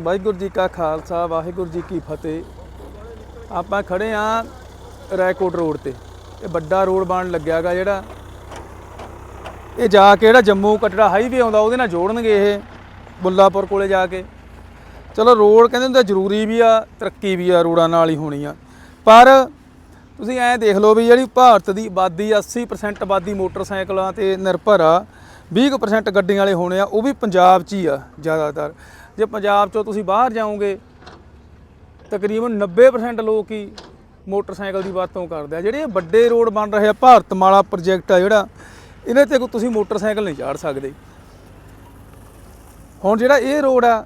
ਵਾਹਿਗੁਰੂ ਜੀ ਕਾ ਖਾਲਸਾ, ਵਾਹਿਗੁਰੂ ਜੀ ਕੀ ਫਤਿਹ। ਆਪਾਂ ਖੜੇ ਆ ਰੈਕੋਟ ਰੋਡ ਤੇ। ਇਹ ਵੱਡਾ ਰੋਡ ਬਣਨ ਲੱਗਿਆਗਾ ਜਿਹੜਾ। ਇਹ ਜਾ ਕੇ ਜਿਹੜਾ ਜੰਮੂ ਕਟੜਾ ਹਾਈਵੇ ਆਉਂਦਾ, ਉਹਦੇ ਨਾਲ ਜੋੜਨਗੇ ਇਹ ਬੁੱਲਾਪੁਰ ਕੋਲੇ ਜਾ ਕੇ। ਚਲੋ ਰੋਡ ਕਹਿੰਦੇ ਹੁੰਦੇ ਜ਼ਰੂਰੀ ਵੀ ਆ, ਤਰੱਕੀ ਵੀ ਆ, ਰੋਡਾਂ ਨਾਲ ਹੀ ਹੋਣੀ ਆ। ਪਰ ਤੁਸੀਂ ਐਂ ਦੇਖ ਲਓ ਵੀ ਜਿਹੜੀ ਭਾਰਤ ਦੀ ਆਬਾਦੀ 80% ਆਬਾਦੀ ਮੋਟਰਸਾਈਕਲਾਂ ਤੇ ਨਿਰਭਰ ਆ 20% ਗੱਡੀਆਂ ਵਾਲੇ ਹੋਣੇ ਆ, ਉਹ ਵੀ ਪੰਜਾਬ 'ਚ ਹੀ ਆ ਜ਼ਿਆਦਾਤਰ। ਜੇ ਪੰਜਾਬ 'ਚੋਂ ਤੁਸੀਂ ਬਾਹਰ ਜਾਓਗੇ, ਤਕਰੀਬਨ 90% ਲੋਕ ਹੀ ਮੋਟਰਸਾਈਕਲ ਦੀ ਵਰਤੋਂ ਕਰਦੇ ਆ। ਜਿਹੜੇ ਵੱਡੇ ਰੋਡ ਬਣ ਰਹੇ ਆ, ਭਾਰਤਮਾਲਾ ਪ੍ਰੋਜੈਕਟ ਆ ਜਿਹੜਾ, ਇਹਦੇ ਤੇ ਕੋਈ ਤੁਸੀਂ ਮੋਟਰਸਾਈਕਲ ਨਹੀਂ ਚਾੜ ਸਕਦੇ। ਹੁਣ ਜਿਹੜਾ ਇਹ ਰੋਡ ਆ,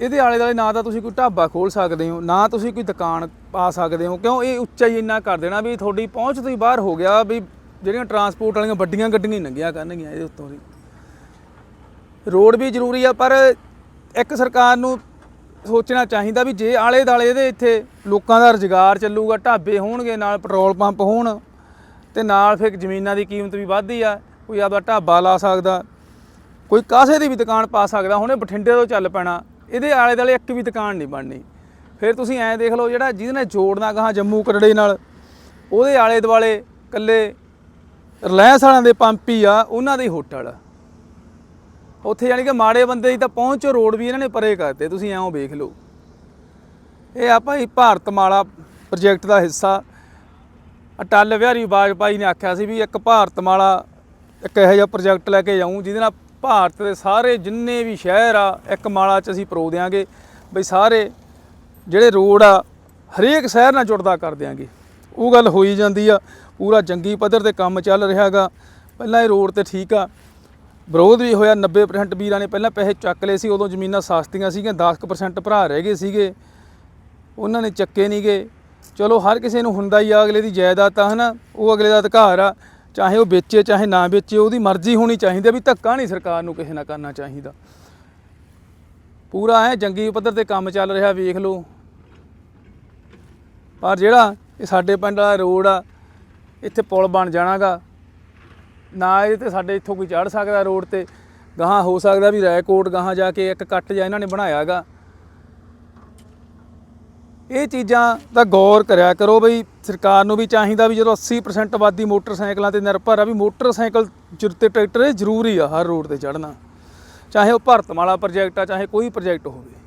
ਇਹਦੇ ਆਲੇ ਦੁਆਲੇ ਨਾ ਤਾਂ ਤੁਸੀਂ ਕੋਈ ਢਾਬਾ ਖੋਲ ਸਕਦੇ ਹੋ, ਨਾ ਤੁਸੀਂ ਕੋਈ ਦੁਕਾਨ ਪਾ ਸਕਦੇ ਹੋ, ਕਿਉਂ ਇਹ ਉੱਚਾ ਹੀ ਇੰਨਾ ਕਰ ਦੇਣਾ ਵੀ ਤੁਹਾਡੀ ਪਹੁੰਚ ਤੋਂ ਹੀ ਬਾਹਰ ਹੋ ਗਿਆ ਵੀ ਜਿਹੜੀਆਂ ਟਰਾਂਸਪੋਰਟ ਵਾਲੀਆਂ ਵੱਡੀਆਂ ਗੱਡੀਆਂ ਹੀ ਲੰਘਿਆ ਕਰਨਗੀਆਂ ਇਹਦੇ ਉੱਤੋਂ ਦੀ। ਰੋਡ ਵੀ ਜ਼ਰੂਰੀ ਆ, ਪਰ ਇੱਕ ਸਰਕਾਰ ਨੂੰ ਸੋਚਣਾ ਚਾਹੀਦਾ ਵੀ ਜੇ ਆਲੇ ਦਾਲੇ ਦੇ ਇੱਥੇ ਲੋਕਾਂ ਦਾ ਰੁਜ਼ਗਾਰ ਚੱਲੂਗਾ, ਢਾਬੇ ਹੋਣਗੇ, ਨਾਲ ਪੈਟਰੋਲ ਪੰਪ ਹੋਣ, ਤੇ ਨਾਲ ਫਿਰ ਜ਼ਮੀਨਾਂ ਦੀ ਕੀਮਤ ਵੀ ਵੱਧਦੀ ਆ, ਕੋਈ ਆਪਦਾ ਢਾਬਾ ਲਾ ਸਕਦਾ, ਕੋਈ ਕਾਸੇ ਦੀ ਵੀ ਦੁਕਾਨ ਪਾ ਸਕਦਾ, ਹੁਣੇ ਬਠਿੰਡੇ ਤੋਂ ਚੱਲ ਪੈਣਾ, ਇਹਦੇ ਆਲੇ ਦਾਲੇ ਇੱਕ ਵੀ ਦੁਕਾਨ ਨਹੀਂ ਬਣਨੀ। ਫਿਰ ਤੁਸੀਂ ਐਂ ਦੇਖ ਲਓ ਜਿਹੜਾ ਜਿਹਦੇ ਨਾਲ ਜੋੜਨਾ ਗਾਹਾਂ ਜੰਮੂ ਕਟੜੇ ਨਾਲ, ਉਹਦੇ ਆਲੇ ਦੁਆਲੇ ਕੱਲੇ ਰਿਲਾਇੰਸ ਵਾਲਿਆਂ ਦੇ ਪੰਪ ਹੀ ਆ, ਉਹਨਾਂ ਦੇ ਹੋਟਲ। ਆ ਉੱਥੇ ਯਾਨੀ ਕਿ ਮਾੜੇ ਬੰਦੇ ਦੀ ਤਾਂ ਪਹੁੰਚੋ ਰੋਡ ਵੀ ਇਹਨਾਂ ਨੇ ਪਰੇ ਕਰਤੇ, ਤੁਸੀਂ ਐਂ ਵੇਖ ਲਓ। ਇਹ ਆਪਾਂ ਹੀ ਭਾਰਤਮਾਲਾ ਪ੍ਰੋਜੈਕਟ ਦਾ ਹਿੱਸਾ। ਅਟਲ ਬਿਹਾਰੀ ਵਾਜਪਾਈ ਨੇ ਆਖਿਆ ਸੀ ਵੀ ਇੱਕ ਭਾਰਤਮਾਲਾ ਇੱਕ ਇਹੋ ਜਿਹਾ ਪ੍ਰੋਜੈਕਟ ਲੈ ਕੇ ਜਾਊਂ, ਜਿਹਦੇ ਨਾਲ ਭਾਰਤ ਦੇ ਸਾਰੇ ਜਿੰਨੇ ਵੀ ਸ਼ਹਿਰ ਆ, ਇੱਕ ਮਾਲਾ 'ਚ ਅਸੀਂ ਪਰੋ ਦਿਆਂਗੇ। ਬਈ ਸਾਰੇ ਜਿਹੜੇ ਰੋਡ ਆ, ਹਰੇਕ ਸ਼ਹਿਰ ਨਾਲ ਜੁੜਦਾ ਕਰ ਦਿਆਂਗੇ। ਉਹ ਗੱਲ ਹੋਈ ਜਾਂਦੀ ਆ, ਪੂਰਾ ਜੰਗੀ ਪੱਧਰ ਤੇ ਕੰਮ ਚੱਲ ਰਿਹਾਗਾ ਪਹਿਲਾਂ ਇਹ ਰੋਡ ਤੇ ਠੀਕ ਆ ਵਿਰੋਧ ਵੀ ਹੋਇਆ। 90% ਵੀਰਾਂ ਨੇ ਪਹਿਲਾਂ ਪੈਸੇ ਚੱਕ ਲਏ ਸੀ, ਉਦੋਂ ਜ਼ਮੀਨਾਂ ਸਸਤੀਆਂ ਸੀਗੀਆਂ 10% ਭਰਾ ਰਹਿ ਗਏ ਸੀਗੇ। ਉਹਨਾਂ ਨੇ ਚੱਕੇ ਨਹੀਂ ਗਏ। ਚਲੋ, ਹਰ ਕਿਸੇ ਨੂੰ ਹੁੰਦਾ ਹੀ ਆ, ਅਗਲੇ ਦੀ ਜਾਇਦਾਦ ਆ ਹਨਾ, ਉਹ ਅਗਲੇ ਦਾ ਅਧਿਕਾਰ ਆ। ਚਾਹੇ ਉਹ ਵੇਚੇ, ਚਾਹੇ ਨਾ ਵੇਚੇ, ਉਹਦੀ ਮਰਜ਼ੀ ਹੋਣੀ ਚਾਹੀਦੀ ਵੀ ਧੱਕਾ ਨਹੀਂ ਸਰਕਾਰ ਨੂੰ ਕਿਸੇ ਨਾਲ ਕਰਨਾ ਚਾਹੀਦਾ। ਪੂਰਾ ਐ ਜੰਗੀ ਪੱਧਰ ਤੇ ਕੰਮ ਚੱਲ ਰਿਹਾ, ਵੇਖ ਲਓ। ਪਰ ਜਿਹੜਾ ਇਹ ਸਾਡੇ ਪਿੰਡ ਵਾਲਾ ਰੋਡ ਆ, ਇੱਥੇ ਪੁਲ ਬਣ ਜਾਣਾਗਾ। ਨਾ ਇਹ ਤੇ ਸਾਡੇ ਇੱਥੋਂ ਕੋਈ ਚੜ ਸਕਦਾ ਰੋਡ ਤੇ, ਗਾਹਾਂ ਹੋ ਸਕਦਾ ਵੀ ਰੈਕੋਟ ਗਾਹਾਂ ਜਾ ਕੇ ਇੱਕ ਕੱਟ ਜਾ ਇਹਨਾਂ ਨੇ ਬਣਾਇਆ ਬਣਾਇਆਗਾ। ਇਹ ਚੀਜ਼ਾਂ ਦਾ ਗੌਰ ਕਰਿਆ ਕਰੋ ਬਈ, ਸਰਕਾਰ ਨੂੰ ਵੀ ਚਾਹੀਦਾ ਵੀ ਜਦੋਂ 80% ਆਬਾਦੀ ਮੋਟਰਸਾਈਕਲਾਂ ਤੇ ਨਿਰਭਰ ਆ ਵੀ ਮੋਟਰਸਾਈਕਲ ਜੁਰ ਤੇ ਟਰੈਕਟਰ ਇਹ ਜ਼ਰੂਰੀ ਆ ਹਰ ਰੋਡ ਤੇ ਚੜ੍ਹਨਾ। ਚਾਹੇ ਉਹ ਭਾਰਤਮਾਲਾ ਪ੍ਰੋਜੈਕਟ ਆ, ਚਾਹੇ ਕੋਈ ਪ੍ਰੋਜੈਕਟ ਹੋਵੇ।